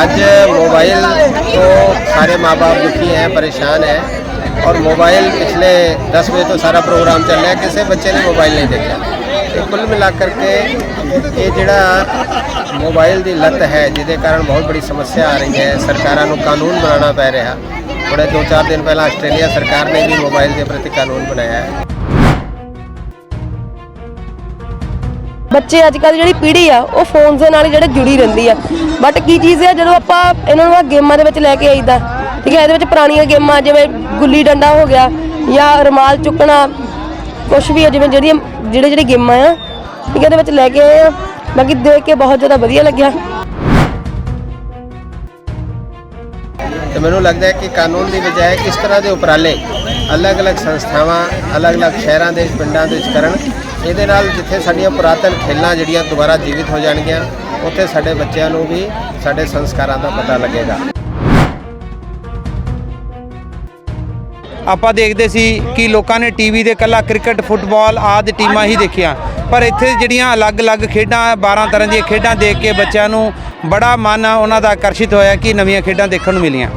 आज मोबाइल तो सारे माँ बाप दुखी हैं परेशान हैं और मोबाइल पिछले 10 बजे तो सारा प्रोग्राम चल रहा है किसी बच्चे ने मोबाइल नहीं देखा ਤੇ ਕੁੱਲ ਮਿਲਾ ਕਰਕੇ ਇਹ ਜਿਹੜਾ ਮੋਬਾਈਲ ਦੀ ਲੱਤ ਹੈ ਜਿਹਦੇ ਕਾਰਨ ਬਹੁਤ ਬੜੀ ਸਮੱਸਿਆ ਆ ਰਹੀ ਹੈ ਸਰਕਾਰਾਂ ਨੂੰ ਕਾਨੂੰਨ ਬਣਾਉਣਾ ਪੈ ਰਿਹਾ ਥੋੜੇ 2-4 ਦਿਨ ਪਹਿਲਾਂ ਆਸਟ੍ਰੇਲੀਆ ਸਰਕਾਰ ਨੇ ਵੀ ਮੋਬਾਈਲ ਦੇ ਪ੍ਰਤੀ ਕਾਨੂੰਨ ਬਣਾਇਆ ਹੈ ਬੱਚੇ ਅੱਜ ਕੱਲ ਜਿਹੜੀ ਪੀੜ੍ਹੀ ਆ, ਉਹ ਫੋਨ ਦੇ ਨਾਲ ਹੀ ਜਿਹੜੇ ਜੁੜੀ ਰਹਿੰਦੀ ਆ। ਬਟ ਕੀ ਚੀਜ਼ ਹੈ ਜਦੋਂ ਆਪਾਂ ਇਹਨਾਂ ਨੂੰ ਆ ਗੇਮਾਂ ਦੇ ਵਿੱਚ ਲੈ ਕੇ ਆਈਦਾ, ਠੀਕ ਹੈ, ਇਹਦੇ ਵਿੱਚ ਪੁਰਾਣੀਆਂ ਗੇਮਾਂ, ਜਿਵੇਂ ਗੁੱਲੀ ਡੰਡਾ ਹੋ ਗਿਆ ਜਾਂ ਰੁਮਾਲ ਚੁੱਕਣਾ ਕੁਝ ਵੀ ਹੈ ਜਿਵੇਂ ਜਿਹੜੀਆਂ, ਜਿਹੜੇ ਜਿਹੜੇ ਗੇਮਾਂ ਆ, ਠੀਕ ਹੈ, ਇਹਦੇ ਵਿੱਚ ਲੈ ਕੇ ਆਏ ਆ। ਬਾਕੀ ਦੇਖ ਕੇ ਬਹੁਤ ਜ਼ਿਆਦਾ ਵਧੀਆ ਲੱਗਿਆ। ਤੇ ਮੈਨੂੰ ਲੱਗਦਾ ਹੈ ਕਿ ਕਾਨੂੰਨ ਦੀ ਬਜਾਏ ਇਸ ਤਰ੍ਹਾਂ ਦੇ ਉਪਰਾਲੇ ਅਲੱਗ-ਅਲੱਗ ਸੰਸਥਾਵਾਂ, ਅਲੱਗ-ਅਲੱਗ ਸ਼ਹਿਰਾਂ ਦੇ ਵਿੱਚ, ਪਿੰਡਾਂ ਦੇ ਵਿੱਚ ਕਰਨ ਇਹਦੇ ਨਾਲ ਜਿੱਥੇ ਸਾਡੀਆਂ ਪੁਰਾਤਨ ਖੇਲਾਂ ਜਿਹੜੀਆਂ ਦੁਬਾਰਾ ਜੀਵਿਤ ਹੋ ਜਾਣਗੀਆਂ, ਉੱਥੇ ਸਾਡੇ ਬੱਚਿਆਂ ਨੂੰ ਵੀ ਸਾਡੇ ਸੰਸਕਾਰਾਂ ਦਾ ਪਤਾ ਲੱਗੇਗਾ। ਆਪਾਂ ਦੇਖਦੇ ਸੀ ਕਿ ਲੋਕਾਂ ਨੇ ਟੀਵੀ ਦੇ ਕੱਲਾ ਕ੍ਰਿਕਟ, ਫੁੱਟਬਾਲ ਆਦਿ ਟੀਮਾਂ ਹੀ ਦੇਖੀਆਂ। ਪਰ ਇੱਥੇ ਜਿਹੜੀਆਂ ਅਲੱਗ-ਅਲੱਗ ਖੇਡਾਂ 12 ਤਰ੍ਹਾਂ ਦੀਆਂ ਖੇਡਾਂ ਦੇਖ ਕੇ ਬੱਚਿਆਂ ਨੂੰ ਬੜਾ ਮਨ ਉਹਨਾਂ ਦਾ ਆਕਰਸ਼ਿਤ ਹੋਇਆ ਕਿ ਨਵੀਆਂ ਖੇਡਾਂ ਦੇਖਣ ਨੂੰ ਮਿਲੀਆਂ।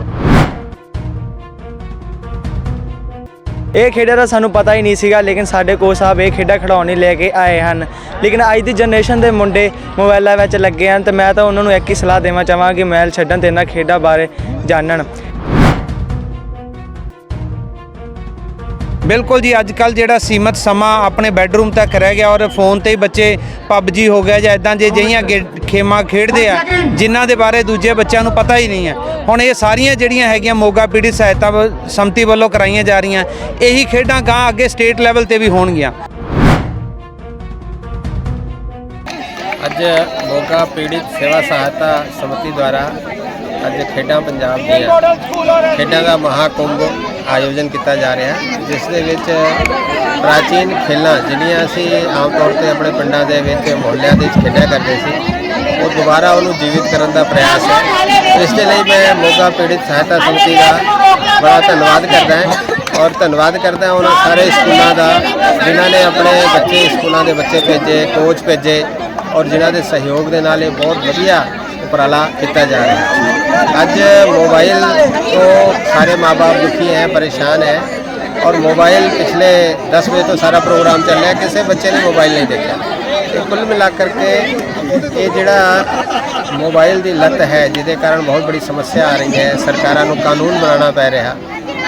ਇਹ ਖੇਡਾਂ ਦਾ ਸਾਨੂੰ ਪਤਾ ਹੀ ਨਹੀਂ ਸੀਗਾ, ਲੇਕਿਨ ਸਾਡੇ ਕੋਚ ਸਾਹਿਬ ਇਹ ਖੇਡਾਂ ਖਿਡਾਉਣ ਲਈ ਲੈ ਕੇ ਆਏ ਹਨ। ਲੇਕਿਨ ਅੱਜ ਦੀ ਜਨਰੇਸ਼ਨ ਦੇ ਮੁੰਡੇ ਮੋਬਾਈਲਾਂ ਵਿੱਚ ਲੱਗੇ ਹਨ ਤੇ ਮੈਂ ਤਾਂ ਉਹਨਾਂ ਨੂੰ ਇੱਕ ਹੀ ਸਲਾਹ ਦੇਣਾ ਚਾਹਾਂਗਾ ਕਿ ਮੋਬਾਈਲ ਛੱਡਣ ਤੇ ਇਹਨਾਂ ਖੇਡਾਂ ਬਾਰੇ ਜਾਣਨ। ਬਿਲਕੁਲ ਜੀ ਅੱਜ ਕੱਲ ਜਿਹੜਾ ਸੀਮਤ ਸਮਾਂ ਆਪਣੇ ਬੈੱਡਰੂਮ ਤੱਕ ਰਹਿ ਗਿਆ ਔਰ ਫੋਨ ਤੇ ਹੀ ਬੱਚੇ ਪਬਜੀ ਹੋ ਗਿਆ ਜਾਂ ਇਦਾਂ ਜੇ ਜਿਹੀਆਂ ਗੇ- ਖੇਮਾਂ ਖੇਡਦੇ ਆ ਜਿਨ੍ਹਾਂ ਦੇ ਬਾਰੇ ਦੂਜੇ ਬੱਚਿਆਂ ਨੂੰ ਪਤਾ ਹੀ ਨਹੀਂ ਹੈ। ਹੁਣ ਇਹ ਸਾਰੀਆਂ ਜਿਹੜੀਆਂ ਹੈਗੀਆਂ ਮੋਗਾ ਪੀੜੀ ਸਹਾਇਤਾ ਵ- ਸੰਮਤੀ ਵੱਲੋਂ ਕਰਾਈਆਂ ਜਾ ਰਹੀਆਂ ਇਹੀ ਖੇਡਾਂ ਗਾਂ ਅੱਗੇ ਸਟੇਟ ਲੈਵਲ ਤੇ ਵੀ ਹੋਣਗੀਆਂ। ਅੱਜ ਮੋਗਾ ਪੀੜਿਤ ਸੇਵਾ ਸਹਾਇਤਾ ਸਮਿਤੀ ਦੁਆਰਾ ਅੱਜ ਖੇਡਾਂ ਪੰਜਾਬ ਦੀਆਂ। ਖੇਡਾਂ ਦਾ ਮਹਾਕੁੰਭ ਆਯੋਜਨ ਕੀਤਾ ਜਾ ਰਿਹਾ ਹੈ, ਜਿਸ ਦੇ ਵਿੱਚ ਪ੍ਰਾਚੀਨ ਖੇਲਾਂ ਜਿਹੜੀਆਂ ਅਸੀਂ ਆਮ ਤੌਰ ਤੇ ਆਪਣੇ ਪਿੰਡਾਂ ਦੇ ਵਿੱਚ ਮੁਹੱਲਿਆਂ ਦੇ ਵਿੱਚ ਖੇਡਿਆ ਕਰਦੇ ਸੀ, ਉਹ ਦੁਬਾਰਾ ਉਹਨੂੰ ਜੀਵਿਤ ਕਰਨ ਦਾ ਪ੍ਰਯਾਸ ਹੈ। ਇਸ ਦੇ ਲਈ ਮੈਂ ਮੋਗਾ ਪੀੜਿਤ ਸਹਾਇਤਾ ਸਮਿਤੀ ਦਾ ਬੜਾ ਧੰਨਵਾਦ ਕਰਦਾ ਹਾਂ ਔਰ ਧੰਨਵਾਦ ਕਰਦਾ ਉਹਨਾਂ ਸਾਰੇ ਸਕੂਲਾਂ ਦਾ, ਜਿਨ੍ਹਾਂ ਨੇ ਆਪਣੇ ਬੱਚੇ ਸਕੂਲਾਂ ਦੇ ਬੱਚੇ ਭੇਜੇ ਕੋਚ ਭੇਜੇ ਔਰ ਜਿਨ੍ਹਾਂ ਦੇ ਸਹਿਯੋਗ ਦੇ ਨਾਲ ਇਹ ਬਹੁਤ ਵਧੀਆ ਉਪਰਾਲਾ ਕੀਤਾ ਜਾ ਰਿਹਾ ਹੈ। ਅੱਜ मोबाइल तो सारे माँ बाप दुखी हैं परेशान हैं और मोबाइल पिछले 10 बजे तो सारा प्रोग्राम चल रहा है किसी बच्चे ने मोबाइल नहीं देखा ਤੇ ਕੁੱਲ ਮਿਲਾ ਕਰਕੇ ਇਹ ਜਿਹੜਾ ਮੋਬਾਈਲ ਦੀ ਲੱਤ ਹੈ ਜਿਹਦੇ ਕਾਰਨ ਬਹੁਤ ਬੜੀ ਸਮੱਸਿਆ ਆ ਰਹੀ ਹੈ ਸਰਕਾਰਾਂ ਨੂੰ ਕਾਨੂੰਨ ਬਣਾਉਣਾ ਪੈ ਰਿਹਾ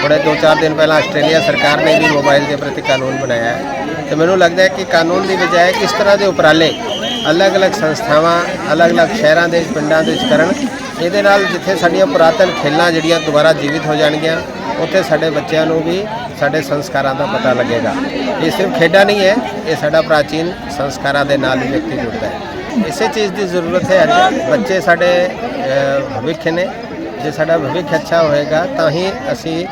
ਥੋੜੇ 2-4 ਦਿਨ ਪਹਿਲਾਂ ਆਸਟ੍ਰੇਲੀਆ ਸਰਕਾਰ ਨੇ ਵੀ ਮੋਬਾਈਲ ਦੇ ਪ੍ਰਤੀ ਕਾਨੂੰਨ ਬਣਾਇਆ ਹੈ ਤੇ ਮੈਨੂੰ ਲੱਗਦਾ ਹੈ ਕਿ ਕਾਨੂੰਨ ਦੀ ਬਜਾਏ ਇਸ ਤਰ੍ਹਾਂ ਦੇ ਉਪਰਾਲੇ ਅਲੱਗ-ਅਲੱਗ ਸੰਸਥਾਵਾਂ ਅਲੱਗ-ਅਲੱਗ ਸ਼ਹਿਰਾਂ ਦੇ ਵਿੱਚ ਪਿੰਡਾਂ ਦੇ ਵਿੱਚ ਕਰਨ ਇਹਦੇ ਨਾਲ ਜਿੱਥੇ ਸਾਡੀਆਂ ਪੁਰਾਤਨ ਖੇਲਾਂ ਜਿਹੜੀਆਂ ਦੁਬਾਰਾ ਜੀਵਿਤ ਹੋ ਜਾਣਗੀਆਂ, ਉੱਥੇ ਸਾਡੇ ਬੱਚਿਆਂ ਨੂੰ ਵੀ ਸਾਡੇ ਸੰਸਕਾਰਾਂ ਦਾ ਪਤਾ ਲੱਗੇਗਾ। ਇਹ ਸਿਰਫ ਖੇਡਾਂ ਨਹੀਂ ਹੈ, ਇਹ ਸਾਡਾ ਪ੍ਰਾਚੀਨ ਸੰਸਕਾਰਾਂ ਦੇ ਨਾਲ ਹੀ ਵਿਅਕਤੀ ਜੁੜਦਾ ਹੈ। ਇਸੇ ਚੀਜ਼ ਦੀ ਜ਼ਰੂਰਤ ਹੈ ਅੱਜ ਬੱਚੇ ਸਾਡੇ ਭਵਿੱਖ ਨੇ। ਜੇ ਸਾਡਾ ਭਵਿੱਖ ਅੱਛਾ ਹੋਏਗਾ, ਤਾਂ ਹੀ ਅਸੀਂ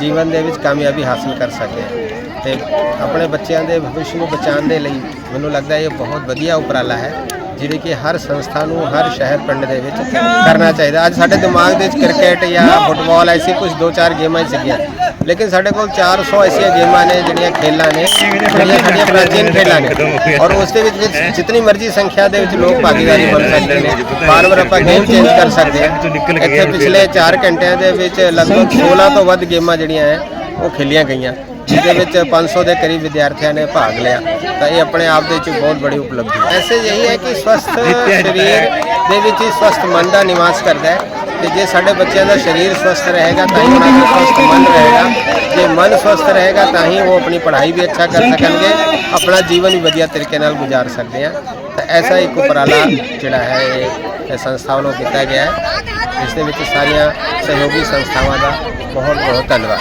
ਜੀਵਨ ਦੇ ਵਿੱਚ ਕਾਮਯਾਬੀ ਹਾਸਲ ਕਰ ਸਕਦੇ ਹਾਂ। ਤੇ ਆਪਣੇ ਬੱਚਿਆਂ ਦੇ ਭਵਿੱਖ ਨੂੰ ਬਚਾਉਣ ਦੇ ਲਈ ਮੈਨੂੰ ਲੱਗਦਾ ਇਹ ਬਹੁਤ ਵਧੀਆ ਉਪਰਾਲਾ ਹੈ। ਜਿਹੜੇ ਕਿ ਹਰ ਸੰਸਥਾ ਨੂੰ ਹਰ ਸ਼ਹਿਰ ਪਿੰਡ ਦੇ ਵਿੱਚ ਕਰਨਾ ਚਾਹੀਦਾ। ਅੱਜ ਸਾਡੇ ਦਿਮਾਗ ਦੇ ਵਿੱਚ ਕ੍ਰਿਕਟ ਜਾਂ ਫੁੱਟਬਾਲ ਐਸੀ ਕੁਝ ਦੋ ਚਾਰ ਗੇਮਾਂ ਹੀ ਸੀਗੀਆਂ। ਲੇਕਿਨ ਸਾਡੇ ਕੋਲ 400 ਐਸੀਆਂ ਗੇਮਾਂ ਨੇ ਜਿਹੜੀਆਂ ਖੇਲਾਂ ਨੇ, ਜਿਹੜੀਆਂ ਸਾਡੀਆਂ ਪ੍ਰਾਚੀਨ ਖੇਲਾਂ ਨੇ। ਔਰ ਉਸ ਦੇ ਵਿੱਚ ਵਿੱਚ ਜਿੰਨੀ ਮਰਜ਼ੀ ਸੰਖਿਆ ਦੇ ਵਿੱਚ ਲੋਕ ਭਾਗੀਦਾਰੀ ਬਣ ਸਕਦੇ ਨੇ। ਬਾਰ ਬਾਰ ਆਪਾਂ ਗੇਮ ਚੇਂਜ ਕਰ ਸਕਦੇ ਹਾਂ। ਇੱਥੇ ਪਿਛਲੇ 4 ਘੰਟਿਆਂ ਦੇ ਵਿੱਚ ਲਗਭਗ 16 ਤੋਂ ਵੱਧ ਗੇਮਾਂ ਜਿਹੜੀਆਂ ਹੈ, ਉਹ ਖੇਲੀਆਂ ਗਈਆਂ। ਜਿਹਦੇ ਵਿੱਚ 500 ਦੇ ਕਰੀਬ ਵਿਦਿਆਰਥੀਆਂ ਨੇ ਭਾਗ ਲਿਆ ਤਾਂ ਇਹ ਆਪਣੇ ਆਪ ਦੇ ਵਿੱਚ ਬਹੁਤ ਬੜੀ ਉਪਲਬਧੀ ਹੈ। ਐਸੇ ਯਹੀ ਹੈ ਕਿ ਸਵਸਥ ਸਰੀਰ ਦੇ ਵਿੱਚ ਹੀ ਸਵਸਥ ਮਨ ਦਾ ਨਿਵਾਸ ਕਰਦਾ ਹੈ ਤੇ ਜੇ ਸਾਡੇ ਬੱਚਿਆਂ ਦਾ ਸਰੀਰ ਸਵਸਥ ਰਹੇਗਾ ਤਾਂ ਹੀ ਉਹਨਾਂ ਦਾ ਸਵਸਥ ਮਨ ਰਹੇਗਾ। ਜੇ ਮਨ ਸਵਸਥ ਰਹੇਗਾ ਤਾਂ ਹੀ ਉਹ ਆਪਣੀ ਪੜ੍ਹਾਈ ਵੀ ਅੱਛਾ ਕਰ ਸਕਣਗੇ ਆਪਣਾ ਜੀਵਨ ਵੀ ਵਧੀਆ ਤਰੀਕੇ ਨਾਲ ਗੁਜ਼ਾਰ ਸਕਦੇ ਆ। ਤਾਂ ਐਸਾ ਇੱਕ ਉਪਰਾਲਾ ਜਿਹੜਾ ਹੈ ਇਹ ਇਹ ਸੰਸਥਾ ਵੱਲੋਂ ਕੀਤਾ ਗਿਆ ਹੈ। ਇਸ ਦੇ ਵਿੱਚ ਸਾਰੀਆਂ ਸਹਿਯੋਗੀ ਸੰਸਥਾਵਾਂ ਦਾ ਬਹੁਤ ਬਹੁਤ ਧੰਨਵਾਦ।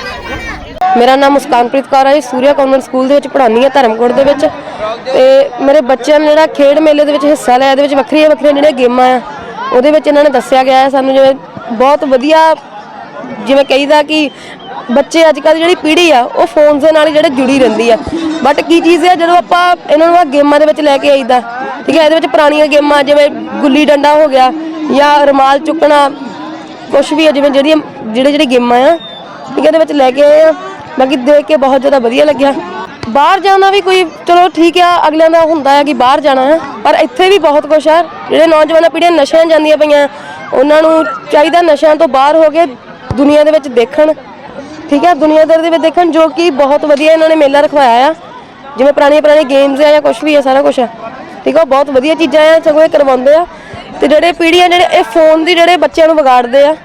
ਮੇਰਾ ਨਾਮ ਮੁਸਕਾਨਪ੍ਰੀਤ ਕੌਰ ਹੈ ਜੀ। ਸੂਰਿਆ ਕਨਵੈਂਟ ਸਕੂਲ ਦੇ ਵਿੱਚ ਪੜ੍ਹਾਉਂਦੀ ਹਾਂ, ਧਰਮਕੋਟ ਦੇ ਵਿੱਚ। ਤੇ ਮੇਰੇ ਬੱਚਿਆਂ ਨੇ ਜਿਹੜਾ ਖੇਡ ਮੇਲੇ ਦੇ ਵਿੱਚ ਹਿੱਸਾ ਲਿਆ, ਇਹਦੇ ਵਿੱਚ ਵੱਖਰੀਆਂ ਵੱਖਰੀਆਂ ਜਿਹੜੀਆਂ ਗੇਮਾਂ ਆ, ਉਹਦੇ ਵਿੱਚ ਇਹਨਾਂ ਨੇ ਦੱਸਿਆ ਗਿਆ ਹੈ। ਸਾਨੂੰ ਜਿਵੇਂ ਬਹੁਤ ਵਧੀਆ ਜਿਵੇਂ ਕਹੀਦਾ ਕਿ ਬੱਚੇ ਅੱਜ ਕੱਲ ਜਿਹੜੀ ਪੀੜ੍ਹੀ ਆ, ਉਹ ਫੋਨ ਦੇ ਨਾਲ ਜਿਹੜੇ ਜੁੜੀ ਰਹਿੰਦੀ ਆ। ਬਟ ਕੀ ਚੀਜ਼ ਹੈ ਜਦੋਂ ਆਪਾਂ ਇਹਨਾਂ ਨੂੰ ਆ ਗੇਮਾਂ ਦੇ ਵਿੱਚ ਲੈ ਕੇ ਆਈਦਾ, ਠੀਕ ਹੈ, ਇਹਦੇ ਵਿੱਚ ਪੁਰਾਣੀਆਂ ਗੇਮਾਂ ਜਿਵੇਂ ਗੁੱਲੀ ਡੰਡਾ ਹੋ ਗਿਆ ਜਾਂ ਰੁਮਾਲ ਚੁੱਕਣਾ ਕੁਝ ਵੀ ਹੈ ਜਿਵੇਂ ਜਿਹੜੀਆਂ ਜਿਹੜੇ ਜਿਹੜੇ ਗੇਮਾਂ ਆ, ਠੀਕ ਹੈ, ਇਹਦੇ ਵਿੱਚ ਲੈ ਕੇ ਆਏ ਆ। ਬਾਕੀ ਦੇਖ ਕੇ ਬਹੁਤ ਜ਼ਿਆਦਾ ਵਧੀਆ ਲੱਗਿਆ। ਬਾਹਰ ਜਾਣਾ ਵੀ ਕੋਈ, ਚਲੋ ਠੀਕ ਆ, ਅਗਲਿਆਂ ਦਾ ਹੁੰਦਾ ਹੈ ਕਿ ਬਾਹਰ ਜਾਣਾ ਹੈ, ਪਰ ਇੱਥੇ ਵੀ ਬਹੁਤ ਕੁਝ ਆ। ਜਿਹੜੇ ਨੌਜਵਾਨਾਂ ਪੀੜ੍ਹੀਆਂ ਨਸ਼ਿਆਂ ਜਾਂਦੀਆਂ ਪਈਆਂ, ਉਹਨਾਂ ਨੂੰ ਚਾਹੀਦਾ ਨਸ਼ਿਆਂ ਤੋਂ ਬਾਹਰ ਹੋ ਕੇ ਦੁਨੀਆ ਦੇ ਵਿੱਚ ਦੇਖਣ। ਠੀਕ ਹੈ ਦੁਨੀਆਦਾਰ ਦੇ ਵਿੱਚ ਦੇਖਣ ਜੋ ਕਿ ਬਹੁਤ ਵਧੀਆ ਇਹਨਾਂ ਨੇ ਮੇਲਾ ਰਖਵਾਇਆ ਆ। ਜਿਵੇਂ ਪੁਰਾਣੀਆਂ ਪੁਰਾਣੀਆਂ ਗੇਮਸ ਆ ਜਾਂ ਕੁਝ ਵੀ ਆ, ਸਾਰਾ ਕੁਝ ਆ। ਠੀਕ ਆ, ਉਹ ਬਹੁਤ ਵਧੀਆ ਚੀਜ਼ਾਂ ਆ, ਸਗੋਂ ਇਹ ਕਰਵਾਉਂਦੇ ਆ। ਤੇ ਜਿਹੜੇ ਪੀੜ੍ਹੀਆਂ ਜਿਹੜੇ, ਇਹ ਫੋਨ ਦੀ ਜਿਹੜੇ ਬੱਚਿਆਂ ਨੂੰ ਵਿਗਾੜਦੇ ਆ।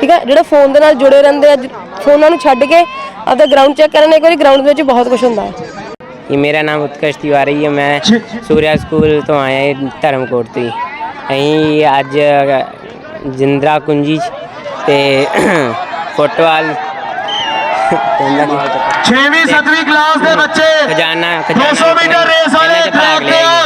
ਠੀਕ ਹੈ ਜਿਹੜੇ ਫੋਨ ਦੇ ਨਾਲ ਜੁੜੇ ਰਹਿੰਦੇ ਆ, ਫੋਨਾਂ ਨੂੰ ਛੱਡ ਕੇ ਆਪਦਾ ਗਰਾਊਂਡ ਚੈੱਕ ਕਰਨ ਇੱਕ ਵਾਰੀ ਗਰਾਊਂਡ ਦੇ ਵਿੱਚ ਬਹੁਤ ਕੁਝ ਹੁੰਦਾ ਹੈ ਇਹ ਮੇਰਾ ਨਾਮ ਉਤਕਰਸ਼ ਤਿਵਾਰੀ ਹੈ ਮੈਂ ਸੂਰਿਆ ਸਕੂਲ ਤੋਂ ਆਇਆ ਹਾਂ ਧਰਮਕੋਟ ਤੋਂ। ਅਸੀਂ ਅੱਜ ਜਿੰਦਰਾ ਕੁੰਜੀ 'ਚ ਤੇ ਫੁੱਟਬਾਲ ਛੇਵੀਂ ਸੱਤਵੀਂ ਕਲਾਸ ਦੇ ਬੱਚੇ ਖਜ਼ਾਨਾ 200 ਮੀਟਰ ਰੇਸ ਵਾਲੇ ਇਹਨਾਂ 'ਚ ਭਾਗ ਟਰੈਕ ਲਿਆ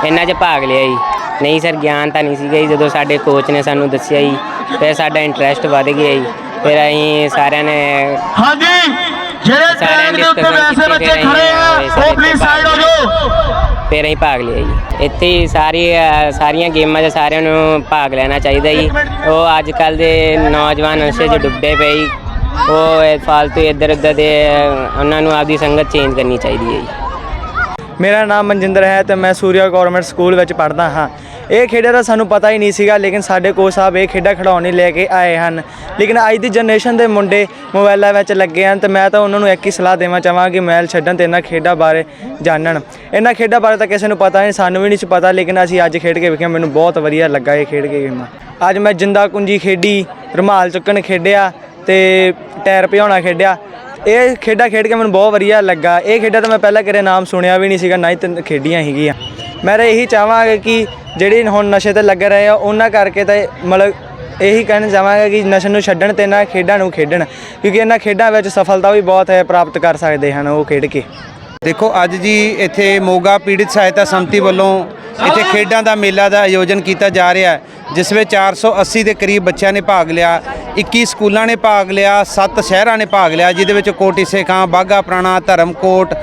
ਜੀ ਇਹਨਾਂ 'ਚ ਭਾਗ ਲਿਆ ਜੀ ਨਹੀਂ ਸਰ ਗਿਆਨ ਤਾਂ ਨਹੀਂ ਸੀਗਾ ਜੀ ਜਦੋਂ ਸਾਡੇ ਕੋਚ ਨੇ ਸਾਨੂੰ ਦੱਸਿਆ ਜੀ ਫਿਰ ਸਾਡਾ ਇੰਟਰਸਟ ਵੱਧ ਗਿਆ ਜੀ ਫਿਰ ਅਸੀਂ ਸਾਰਿਆਂ ਨੇ ਹਾਂਜੀ ਜਿਹੜੇ ਟਰੈਕ ਦੇ ਉੱਤੇ ਵੈਸੇ ਬੱਚੇ ਫਿਰ ਖੜੇ ਆ ਉਹ ਪਲੀਜ਼ ਸਾਈਡ ਹੋ ਜਾਓ। ਫਿਰ ਅਸੀਂ ਭਾਗ ਲਿਆ ਜੀ। ਇੱਥੇ ਹੀ ਸਾਰੀ ਸਾਰੀਆਂ ਗੇਮਾਂ 'ਚ ਸਾਰਿਆਂ ਨੂੰ ਭਾਗ ਲੈਣਾ ਚਾਹੀਦਾ ਜੀ। ਉਹ ਅੱਜ ਕੱਲ ਦੇ ਨੌਜਵਾਨ ਨਸ਼ੇ 'ਚ ਡੁੱਬੇ ਪਏ ਜੀ। ਉਹ ਇਹ ਫਾਲਤੂ ਇੱਧਰ ਉੱਧਰ ਦੇ ਉਹਨਾਂ ਨੂੰ ਆਪਦੀ ਸੰਗਤ ਚੇਂਜ ਕਰਨੀ ਚਾਹੀਦੀ ਹੈ ਜੀ। ਮੇਰਾ ਨਾਮ ਮਨਜਿੰਦਰ ਹੈ ਤੇ ਮੈਂ ਸੂਰਿਆ ਗਵਰਨਮੈਂਟ ਸਕੂਲ ਵਿੱਚ ਪੜ੍ਹਦਾ ਹਾਂ। ਇਹ ਖੇਡਾਂ ਦਾ ਸਾਨੂੰ ਪਤਾ ਹੀ ਨਹੀਂ ਸੀਗਾ, ਲੇਕਿਨ ਸਾਡੇ ਕੋਚ ਸਾਹਿਬ ਇਹ ਖੇਡਾਂ ਖਿਡਾਉਣ ਲਈ ਲੈ ਕੇ ਆਏ ਹਨ। ਲੇਕਿਨ ਅੱਜ ਦੀ ਜਨਰੇਸ਼ਨ ਦੇ ਮੁੰਡੇ ਮੋਬਾਈਲਾਂ ਵਿੱਚ ਲੱਗੇ ਹਨ ਤੇ ਮੈਂ ਤਾਂ ਉਹਨਾਂ ਨੂੰ ਇੱਕ ਹੀ ਸਲਾਹ ਦੇਣਾ ਚਾਹਾਂਗਾ ਕਿ ਮੋਬਾਈਲ ਛੱਡਣ ਤੇ ਇਹਨਾਂ ਖੇਡਾਂ ਬਾਰੇ ਜਾਣਨ। ਇਹਨਾਂ ਖੇਡਾਂ ਬਾਰੇ ਤਾਂ ਕਿਸੇ ਨੂੰ ਪਤਾ ਨਹੀਂ, ਸਾਨੂੰ ਵੀ ਨਹੀਂ ਸੀ ਪਤਾ, ਲੇਕਿਨ ਅਸੀਂ ਅੱਜ ਖੇਡ ਕੇ ਵੇਖਿਆ, ਮੈਨੂੰ ਬਹੁਤ ਵਧੀਆ ਲੱਗਾ ਇਹ ਖੇਡ ਕੇ ਗੇਮਾਂ ਅੱਜ ਮੈਂ ਜਿੰਦਾ ਕੁੰਜੀ ਖੇਡੀ, ਰੁਮਾਲ ਚੁੱਕਣ ਖੇਡਿਆ ਤੇ ਟਾਇਰ ਭਜਾਉਣਾ ਖੇਡਿਆ। ਇਹ ਖੇਡਾਂ ਖੇਡ ਕੇ ਮੈਨੂੰ ਬਹੁਤ ਵਧੀਆ ਲੱਗਾ। ਇਹ ਖੇਡਾਂ ਤਾਂ ਮੈਂ ਪਹਿਲਾਂ ਕਦੇ ਨਾਮ ਸੁਣਿਆ ਵੀ ਨਹੀਂ ਸੀਗਾ, ਨਾ ਹੀ ਤੇ ਖੇਡੀਆਂ ਸੀਗੀਆਂ ਮੈਂ ਤਾਂ ਇਹੀ ਚਾਹਾਂਗਾ ਕਿ ਜਿਹੜੇ ਹੁਣ ਨਸ਼ੇ ਤੇ ਲੱਗ ਰਹੇ ਆ, ਉਹਨਾਂ ਕਰਕੇ ਤਾਂ ਮਤਲਬ ਇਹੀ ਕਹਿਣਾ ਚਾਹਾਂਗਾ ਕਿ ਨਸ਼ੇ ਨੂੰ ਛੱਡਣ ਤੇ ਇਹਨਾਂ ਖੇਡਾਂ ਨੂੰ ਖੇਡਣ, ਕਿਉਂਕਿ ਇਹਨਾਂ ਖੇਡਾਂ ਵਿੱਚ ਸਫਲਤਾ ਵੀ ਬਹੁਤ ਹੈ, ਪ੍ਰਾਪਤ ਕਰ ਸਕਦੇ ਹਨ ਉਹ ਖੇਡ ਕੇ। ਦੇਖੋ, ਅੱਜ ਜੀ ਇੱਥੇ ਮੋਗਾ ਪੀੜਿਤ ਸਹਾਇਤਾ ਸੰਮਤੀ ਵੱਲੋਂ ਇੱਥੇ ਖੇਡਾਂ ਦਾ ਮੇਲਾ ਦਾ ਆਯੋਜਨ ਕੀਤਾ ਜਾ ਰਿਹਾ ਹੈ, ਜਿਸ ਵਿੱਚ 480 ਦੇ ਕਰੀਬ ਬੱਚਿਆਂ ਨੇ ਭਾਗ ਲਿਆ 21 ਸਕੂਲਾਂ ਨੇ ਭਾਗ ਲਿਆ 7 ਸ਼ਹਿਰਾਂ ਨੇ ਭਾਗ ਲਿਆ, ਜਿਹਦੇ ਵਿੱਚ ਕੋਟੀ ਸੇਖਾਂ ਬਾਗਾ ਪੁਰਾਣਾ, ਧਰਮਕੋਟ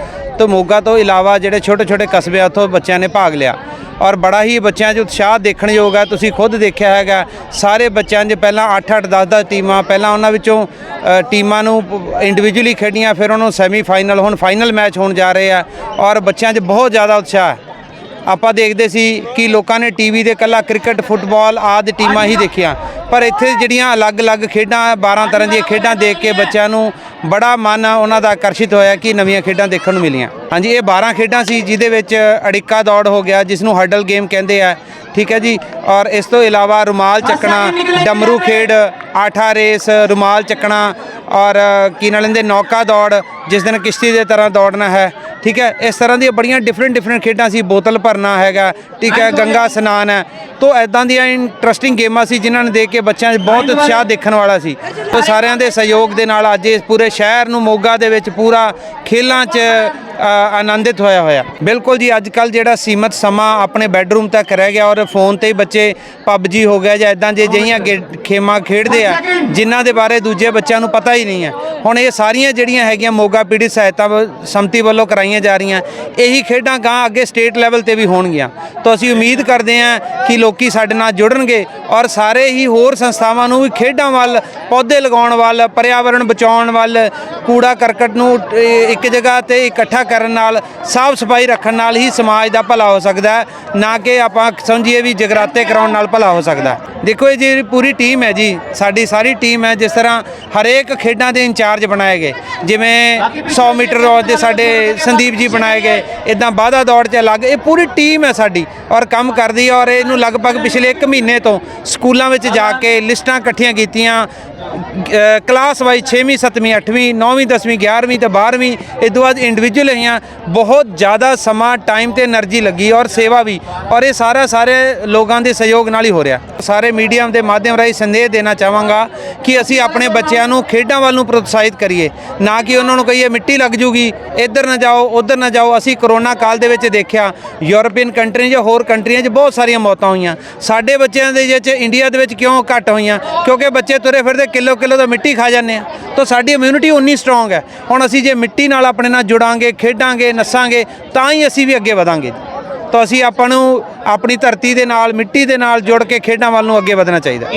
ਤੋਂ ਮੋਗਾ ਤੋਂ ਇਲਾਵਾ ਜਿਹੜੇ ਛੋਟੇ ਛੋਟੇ ਕਸਬੇ ਆ, ਉੱਥੋਂ ਬੱਚਿਆਂ ਨੇ ਭਾਗ ਲਿਆ। ਔਰ ਬੜਾ ਹੀ ਬੱਚਿਆਂ 'ਚ ਉਤਸ਼ਾਹ ਦੇਖਣਯੋਗ ਹੈ। ਤੁਸੀਂ ਖੁਦ ਦੇਖਿਆ ਹੈਗਾ, ਸਾਰੇ ਬੱਚਿਆਂ 'ਚ ਪਹਿਲਾਂ 8-8 10-10 ਟੀਮਾਂ, ਪਹਿਲਾਂ ਉਹਨਾਂ ਵਿੱਚੋਂ ਟੀਮਾਂ ਨੂੰ ਇੰਡੀਵਿਜੂਅਲੀ ਖੇਡੀਆਂ, ਫਿਰ ਉਹਨਾਂ ਨੂੰ ਸੈਮੀ ਫਾਈਨਲ ਹੁਣ ਫਾਈਨਲ ਮੈਚ ਹੋਣ ਜਾ ਰਹੇ ਆ। ਔਰ ਬੱਚਿਆਂ 'ਚ ਬਹੁਤ ਜ਼ਿਆਦਾ ਉਤਸ਼ਾਹ ਹੈ। ਆਪਾਂ ਦੇਖਦੇ ਸੀ ਕਿ ਲੋਕਾਂ ਨੇ ਟੀਵੀ ਦੇ ਕੱਲਾ ਕ੍ਰਿਕਟ, ਫੁੱਟਬਾਲ ਆਦਿ ਟੀਮਾਂ ਹੀ ਦੇਖੀਆਂ। ਪਰ ਇੱਥੇ ਜਿਹੜੀਆਂ ਅਲੱਗ-ਅਲੱਗ ਖੇਡਾਂ 12 ਤਰ੍ਹਾਂ ਦੀਆਂ ਖੇਡਾਂ ਦੇਖ ਕੇ ਬੱਚਿਆਂ ਨੂੰ ਬੜਾ ਮਨ ਉਹਨਾਂ ਦਾ ਆਕਰਸ਼ਿਤ ਹੋਇਆ ਕਿ ਨਵੀਆਂ ਖੇਡਾਂ ਦੇਖਣ ਨੂੰ ਮਿਲੀਆਂ। ਹਾਂਜੀ, ਇਹ 12 ਖੇਡਾਂ ਸੀ ਜਿਹਦੇ ਵਿੱਚ ਅੜਿੱਕਾ ਦੌੜ ਹੋ ਗਿਆ, ਜਿਸ ਨੂੰ ਹਰਡਲ ਗੇਮ ਕਹਿੰਦੇ ਆ। ਠੀਕ ਹੈ ਜੀ? ਔਰ ਇਸ ਤੋਂ ਇਲਾਵਾ ਰੁਮਾਲ ਚੱਕਣਾ, ਡਮਰੂ ਖੇਡ, ਆਠਾ ਰੇਸ, ਰੁਮਾਲ ਚੱਕਣਾ ਔਰ ਕੀ ਨਾਲ ਲੈਂਦੇ, ਨੌਕਾ ਦੌੜ, ਜਿਸ ਦਿਨ ਕਿਸ਼ਤੀ ਦੇ ਤਰ੍ਹਾਂ ਦੌੜਨਾ ਹੈ। ਠੀਕ ਹੈ ਇਸ ਤਰ੍ਹਾਂ ਦੀਆਂ ਬੜੀਆਂ ਡਿਫਰੈਂਟ ਡਿਫਰੈਂਟ ਖੇਡਾਂ ਸੀ ਬੋਤਲ ਭਰਨਾ ਹੈਗਾ ਠੀਕ ਹੈ ਗੰਗਾ ਇਸ਼ਨਾਨ ਹੈ। ਤੋਂ ਐਦਾਂ ਦੀਆਂ ਇੰਟਰਸਟਿੰਗ ਗੇਮਾਂ ਸੀ ਜਿਨ੍ਹਾਂ ਨੂੰ ਦੇਖ ਕੇ ਬੱਚਿਆਂ 'ਚ ਬਹੁਤ ਉਤਸ਼ਾਹ ਦੇਖਣ ਵਾਲਾ ਸੀ। ਤੋਂ ਸਾਰਿਆਂ ਦੇ ਸਹਿਯੋਗ ਦੇ ਨਾਲ ਅੱਜ ਇਸ ਪੂਰੇ ਸ਼ਹਿਰ ਨੂੰ ਮੋਗਾ ਦੇ ਵਿੱਚ ਪੂਰਾ ਖੇਲਾਂ 'ਚ ਆਨੰਦਿਤ ਹੋਇਆ ਹੋਇਆ। ਬਿਲਕੁਲ ਜੀ ਅੱਜ ਕੱਲ ਜਿਹੜਾ ਸੀਮਤ ਸਮਾਂ ਆਪਣੇ ਬੈੱਡਰੂਮ ਤੱਕ ਰਹਿ ਗਿਆ ਔਰ ਫੋਨ ਤੇ ਹੀ ਬੱਚੇ ਪਬਜੀ ਹੋ ਗਿਆ ਜਾਂ ਐਦਾਂ ਜੇ ਜਿਹੀਆਂ ਗੇ- ਖੇਮਾਂ ਖੇਡਦੇ ਆ ਜਿਨ੍ਹਾਂ ਦੇ ਬਾਰੇ ਦੂਜੇ ਬੱਚਿਆਂ ਨੂੰ ਪਤਾ ਹੀ ਨਹੀਂ ਹੈ। ਹੁਣ ਇਹ ਸਾਰੀਆਂ ਜਿਹੜੀਆਂ ਹੈਗੀਆਂ ਮੋਗਾ ਪੀੜ੍ਹੀ ਸਹਾਇਤਾ ਸੰਮਤੀ ਵੱਲੋਂ ਕਰਾਈਆਂ ਜਾ ਰਹੀਆਂ, ਇਹੀ ਖੇਡਾਂ ਗਾਂ ਅੱਗੇ ਸਟੇਟ ਲੈਵਲ ਤੇ ਵੀ ਹੋਣਗੀਆਂ। ਤਾਂ ਅਸੀਂ ਉਮੀਦ ਕਰਦੇ ਹਾਂ ਕਿ ਲੋਕੀ ਸਾਡੇ ਨਾਲ ਜੁੜਨਗੇ ਔਰ ਸਾਰੇ ਹੀ ਹੋਰ ਸੰਸਥਾਵਾਂ ਨੂੰ ਵੀ ਖੇਡਾਂ ਵੱਲ, ਪੌਦੇ ਲਗਾਉਣ ਵੱਲ ਪਰਿਆਵਰਣ ਬਚਾਉਣ ਵੱਲ, ਕੂੜਾ ਕਰਕਟ ਨੂੰ ਇੱਕ ਜਗ੍ਹਾ ਤੇ ਇਕੱਠਾ ਕਰਨ ਨਾਲ, ਸਾਫ਼ ਸਫ਼ਾਈ ਰੱਖਣ ਨਾਲ ਹੀ ਸਮਾਜ ਦਾ ਭਲਾ ਹੋ ਸਕਦਾ ਹੈ, ਨਾ ਕਿ ਆਪਾਂ ਸਮਝੀਏ ਵੀ ਜਗਰਾਤੇ ਕਰਾਉਣ ਨਾਲ ਭਲਾ ਹੋ ਸਕਦਾ ਦੇਖੋ ਇਹ ਜੀ ਪੂਰੀ ਟੀਮ ਹੈ ਜੀ, ਸਾਡੀ ਸਾਰੀ ਟੀਮ ਹੈ ਜਿਸ ਤਰ੍ਹਾਂ ਹਰੇਕ ਖੇਡਾਂ ਦੇ ਇੰਚਾਰਜ ਬਣਾਏ ਗਏ। ਜਿਵੇਂ 100 ਮੀਟਰ ਰੋਜ਼ ਦੇ ਸਾਡੇ ਸੰਦੀਪ ਜੀ ਬਣਾਏ ਗਏ ਇਦਾਂ ਬਾਧਾ ਦੌੜ 'ਚ ਅਲੱਗ ਇਹ ਪੂਰੀ ਟੀਮ ਹੈ ਸਾਡੀ ਔਰ ਕੰਮ ਕਰਦੀ ਔਰ ਇਹਨੂੰ ਲਗਭਗ ਪਿਛਲੇ 1 ਮਹੀਨੇ ਤੋਂ ਸਕੂਲਾਂ ਵਿੱਚ ਜਾ ਕੇ ਲਿਸਟਾਂ ਇਕੱਠੀਆਂ ਕੀਤੀਆਂ ਕਲਾਸ ਵਾਈਜ਼ 6ਵੀਂ 7ਵੀਂ 8ਵੀਂ 9ਵੀਂ 10ਵੀਂ 11ਵੀਂ ਤੇ 12ਵੀਂ ਇਸ ਤੋਂ ਬਾਅਦ ਇੰਡੀਵਿਜੂਅਲ ਹੈਆਂ ਬਹੁਤ ਜ਼ਿਆਦਾ ਸਮਾਂ ਟਾਈਮ ਤੇ એનર્ਜੀ ਲੱਗੀ ਔਰ ਸੇਵਾ ਵੀ। ਔਰ ਇਹ ਸਾਰਾ ਸਾਰੇ ਲੋਕਾਂ ਦੇ ਸਹਿਯੋਗ ਨਾਲ ਹੀ ਹੋ ਰਿਹਾ। ਸਾਰੇ ਮੀਡੀਆ ਦੇ ਮਾਧਿਅਮ ਰਾਹੀਂ ਸੰਦੇਸ਼ ਦੇਣਾ ਚਾਹਾਂਗਾ ਕਿ ਅਸੀਂ ਆਪਣੇ ਬੱਚਿਆਂ ਨੂੰ ਖੇਡਾਂ ਵੱਲ ਨੂੰ ਪ੍ਰੋਤਸਾਹਿਤ ਕਰੀਏ। ਨਾ ਕਿ ਉਹਨਾਂ ਨੂੰ ਕਹੀਏ ਮਿੱਟੀ ਲੱਗ ਜੂਗੀ, ਇੱਧਰ ਨਾ ਜਾਓ, ਉੱਧਰ ਨਾ ਜਾਓ। ਅਸੀਂ ਕਰੋਨਾ ਕਾਲ ਦੇ ਵਿੱਚ ਦੇਖਿਆ ਯੂਰਪੀਅਨ ਕੰਟਰੀਆਂ ਜਾਂ ਹੋਰ ਕੰਟਰੀਆਂ 'ਚ ਬਹੁਤ ਸਾਰੀਆਂ ਮੌਤਾਂ ਹੋਈਆਂ। ਸਾਡੇ ਬੱਚਿਆਂ ਦੇ ਵਿੱਚ ਇੰਡੀਆ ਦੇ ਵਿੱਚ ਕਿਉਂ ਘਟ ਹੋਈਆਂ? ਕਿਉਂਕਿ ਬੱਚੇ ਤੁਰੇ ਫਿਰਦੇ ਕਿਲੋ ਕਿਲੋ ਦਾ ਮਿੱਟੀ ਖਾ ਜਾਂਦੇ ਆ। ਤਾਂ ਸਾਡੀ ਇਮਿਊਨਿਟੀ ਉਨੀ ਸਟਰੋਂਗ ਹੈ। ਹੁਣ ਅਸੀਂ ਜੇ ਮਿੱਟੀ ਨਾਲ ਆਪਣੇ ਨਾਲ ਜੁੜਾਂਗੇ, ਖੇਡਾਂਗੇ, ਨੱਸਾਂਗੇ, ਤਾਂ ਹੀ ਅਸੀਂ ਵੀ ਅੱਗੇ ਵਧਾਂਗੇ। ਤਾਂ ਅਸੀਂ ਆਪਾਂ ਨੂੰ ਆਪਣੀ ਧਰਤੀ ਦੇ ਨਾਲ, ਮਿੱਟੀ ਦੇ ਨਾਲ ਜੁੜ ਕੇ ਖੇਡਾਂ ਵੱਲ ਨੂੰ ਅੱਗੇ ਵਧਣਾ ਚਾਹੀਦਾ।